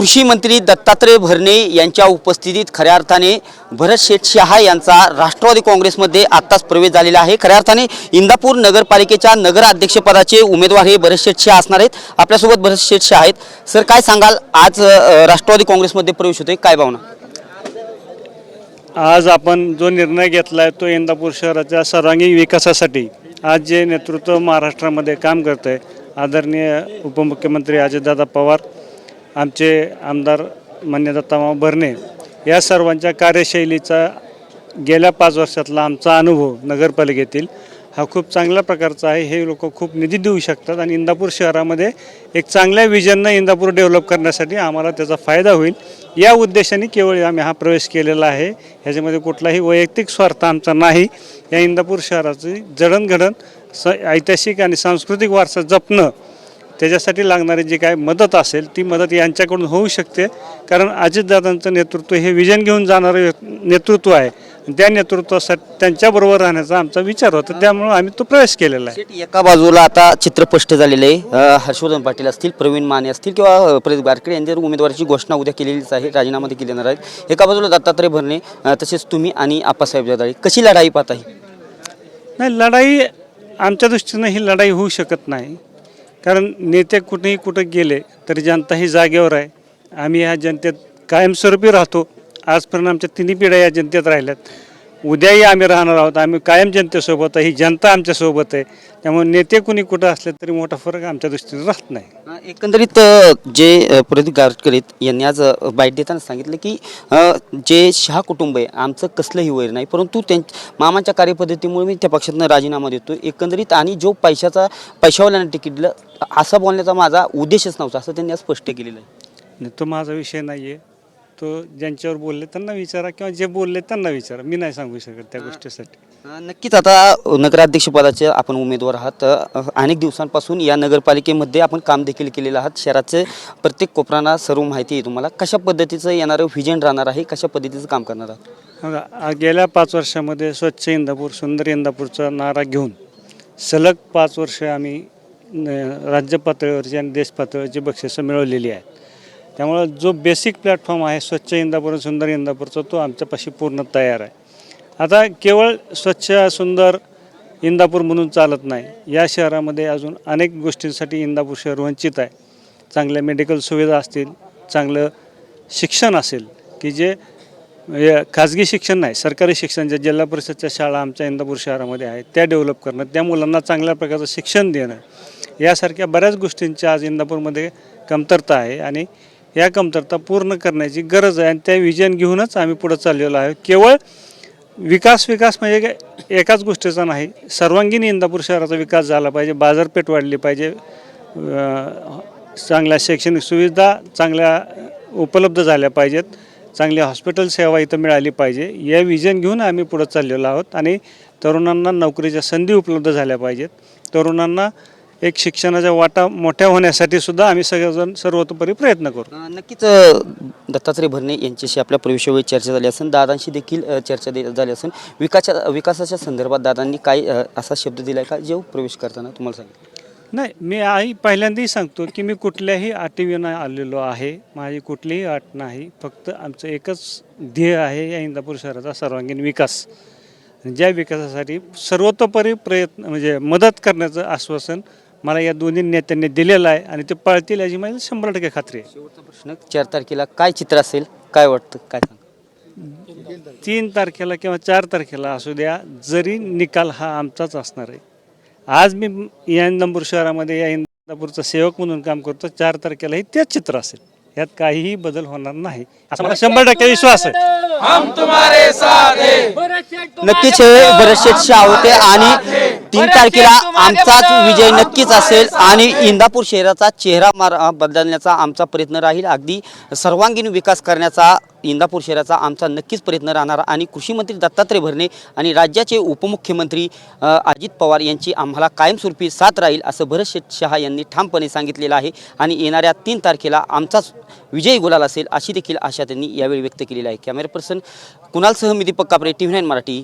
कृषी मंत्री दत्तात्रय भरणे यांच्या उपस्थितीत खऱ्या अर्थाने भरत शेठ शहा यांचा राष्ट्रवादी काँग्रेसमध्ये आत्ताच प्रवेश झालेला आहे. खऱ्या अर्थाने इंदापूर नगरपालिकेच्या नगराध्यक्षपदाचे उमेदवार हे भरत शेठ शहा असणार आहेत. आपल्यासोबत भरत शेठ शहा आहेत. सर काय सांगाल? आज राष्ट्रवादी काँग्रेसमध्ये प्रवेश होतोय. काय भावना? आज आपण जो निर्णय घेतला आहे तो इंदापूर शहराच्या सर्वांगीण विकासासाठी आज जे नेतृत्व महाराष्ट्रामध्ये काम करत आहे आदरणीय उपमुख्यमंत्री अजितदादा पवार आमचे आमदार मान्यदत्तामा भरणे या सर्वांच्या कार्यशैलीचा गेल्या पाच वर्षातला आमचा अनुभव नगरपालिकेतील हा खूप चांगल्या प्रकारचा आहे. हे लोक खूप निधी देऊ शकतात आणि इंदापूर शहरामध्ये एक चांगल्या विजननं इंदापूर डेव्हलप करण्यासाठी आम्हाला त्याचा फायदा होईल. या उद्देशाने केवळ आम्ही हा प्रवेश केलेला आहे. ह्याच्यामध्ये कुठलाही वैयक्तिक स्वार्थ आमचा नाही. या इंदापूर शहराची जडणघडण स ऐतिहासिक आणि सांस्कृतिक वारसा जपणं त्याच्यासाठी लागणारी जी काय मदत असेल ती मदत यांच्याकडून होऊ शकते. कारण अजितदादांचं नेतृत्व हे विजन घेऊन जाणारं नेतृत्व आहे. त्या नेतृत्वासाठी त्यांच्याबरोबर राहण्याचा आमचा विचार होता. त्यामुळं आम्ही तो प्रवेश केलेला आहे. एका बाजूला आता चित्र स्पष्ट झालेलं आहे हर्षवर्धन पाटील असतील प्रवीण माने असतील किंवा प्रदीप गारकडे यांच्या उमेदवाराची घोषणा उद्या केलेलीच आहे राजीनामा देखील येणार आहेत. एका बाजूला दत्तात्रय भरणे तसेच तुम्ही आणि आप्पासाहेब जगदाळे कशी लढाई पाहता नाही लढाई आमच्या दृष्टीनं ही लढाई होऊ शकत नाही. कारण नेते कुठेही कुठं गेले तरी जनता ही जागेवर आहे. आम्ही ह्या जनतेत कायमस्वरूपी राहतो. आजपर्यंत आमच्या तिन्ही पिढ्या या जनतेत राहिल्यात. उद्याही आम्ही राहणार आहोत. आम्ही कायम जनतेसोबत आहे ही जनता आमच्यासोबत आहे. त्यामुळे नेते कुणी कुठं असले तरी मोठा फरक आमच्या दृष्टीने राहत नाही. एकंदरीत जे प्रदीप गारकर आहेत यांनी आज बाईट देताना सांगितलं की जे शहा कुटुंब आहे आमचं कसलंही वैर नाही परंतु त्यां मामाच्या कार्यपद्धतीमुळे मी त्या पक्षातनं राजीनामा देतो एकंदरीत आणि जो पैशाचा पैशावाल्यानं तिकीट दिलं असा बोलण्याचा माझा उद्देशच नव्हता असं त्यांनी आज स्पष्ट केलेलं आहे. तो माझा विषय नाही आहे तो ज्यांच्यावर बोलले त्यांना विचारा किंवा जे बोलले त्यांना विचारा. मी नाही सांगू शकत त्या गोष्टीसाठी. नक्कीच. आता नगराध्यक्षपदाचे आपण उमेदवार आहात. अनेक दिवसांपासून या नगरपालिकेमध्ये आपण काम देखील केलेलं आहात. शहराचे प्रत्येक कोपरांना सर्व माहिती आहे तुम्हाला. कशा पद्धतीचं येणारं व्हिजन राहणार आहे? कशा पद्धतीचं काम करणार आहात? गेल्या पाच वर्षामध्ये स्वच्छ इंदापूर सुंदर इंदापूरचा नारा घेऊन सलग पाच वर्ष आम्ही राज्य पातळीवरची आणि देश पातळीवरची बक्षिसं मिळवलेली आहेत. त्यामुळं जो बेसिक प्लॅटफॉर्म आहे स्वच्छ इंदापूर सुंदर इंदापूरचा तो आमच्यापाशी पूर्ण तयार आहे. आता केवळ स्वच्छ सुंदर इंदापूर म्हणून चालत नाही. या शहरामध्ये अजून अनेक गोष्टींसाठी इंदापूर शहर वंचित आहे. चांगल्या मेडिकल सुविधा असतील चांगलं शिक्षण असेल की जे खाजगी शिक्षण नाही सरकारी शिक्षण ज्या जिल्हा परिषदच्या शाळा आमच्या इंदापूर शहरामध्ये आहेत त्या डेव्हलप करणं त्या मुलांना चांगल्या प्रकारचं शिक्षण देणं यासारख्या बऱ्याच गोष्टींच्या आज इंदापूरमध्ये कमतरता आहे. आणि या कमतरता पूर्ण करण्याची गरज आहे. आणि त्या विजन घेऊनच आम्ही पुढं चाललेलो आहे. केवळ विकास विकास म्हणजे एकाच गोष्टीचा नाही. सर्वांगीण इंदापूर शहराचा विकास झाला पाहिजे. बाजारपेठ वाढली पाहिजे. चांगल्या शैक्षणिक सुविधा चांगल्या उपलब्ध झाल्या पाहिजेत. चांगली हॉस्पिटल सेवा इथं मिळाली पाहिजे. या विजन घेऊन आम्ही पुढं चाललेलो आहोत. आणि तरुणांना नोकरीच्या संधी उपलब्ध झाल्या पाहिजेत. तरुणांना एक शिक्षणाच्या वाटा मोठ्या होण्यासाठी सुद्धा आम्ही सगळेजण सर्वतोपरी प्रयत्न करू. नक्कीच दत्तात्रय भरणे यांच्याशी आपल्या प्रवेशावेळी चर्चा झाली असेल. दादांशी देखील चर्चा दे- झाली असेल. विकासच्या विकासाच्या संदर्भात दादांनी काय असा शब्द दिलाय का जे प्रवेश करताना तुम्हाला सांगितलं नाही मी आई पहिल्यांदाही सांगतो की मी कुठल्याही अटीविना आलेलो आहे. माझी कुठलीही अट नाही. फक्त आमचं एकच ध्येय आहे या इंदापूर शहराचा सर्वांगीण विकास. ज्या विकासासाठी सर्वतोपरी प्रयत्न म्हणजे मदत करण्याचं आश्वासन मला या दोन्ही नेत्यांनी दिलेलं आहे आणि ते पाळतील याची माझी शंभर टक्के खात्री आहे. शेवटचा प्रश्न चार तारखेला काय चित्र असेल? काय वाटतं? काय सांग? तीन तारखेला किंवा चार तारखेला असू द्या जरी निकाल हा आमचाच असणार आहे. आज मी या इंदापूर शहरामध्ये या इंदापूरचा सेवक म्हणून काम करतो चार तारखेलाही तेच चित्र असेल. यात काहीही बदल होणार नाही. असा मला शंभर टक्के विश्वास आहे. नक्कीच हे बरेचसे शाह होते आणि तीन तारखेला आमचाच विजय नक्कीच असेल आणि इंदापूर शहराचा चेहरा मार बदलण्याचा आमचा प्रयत्न राहील. अगदी सर्वांगीण विकास करण्याचा इंदापूर शहराचा आमचा नक्कीच प्रयत्न राहणार आणि कृषी मंत्री दत्तात्रय भरणे आणि राज्याचे उपमुख्यमंत्री अजित पवार यांची आम्हाला कायमस्वरूपी साथ राहील असं भरत शेठ शहा यांनी ठामपणे सांगितलेलं आहे आणि येणाऱ्या तीन तारखेला आमचाच विजयी गुलाल असेल अशी देखील आशा त्यांनी यावेळी व्यक्त केलेली आहे. कॅमेरा पर्सन कुणालसह मी Deepak Kapre T V nine Marathi.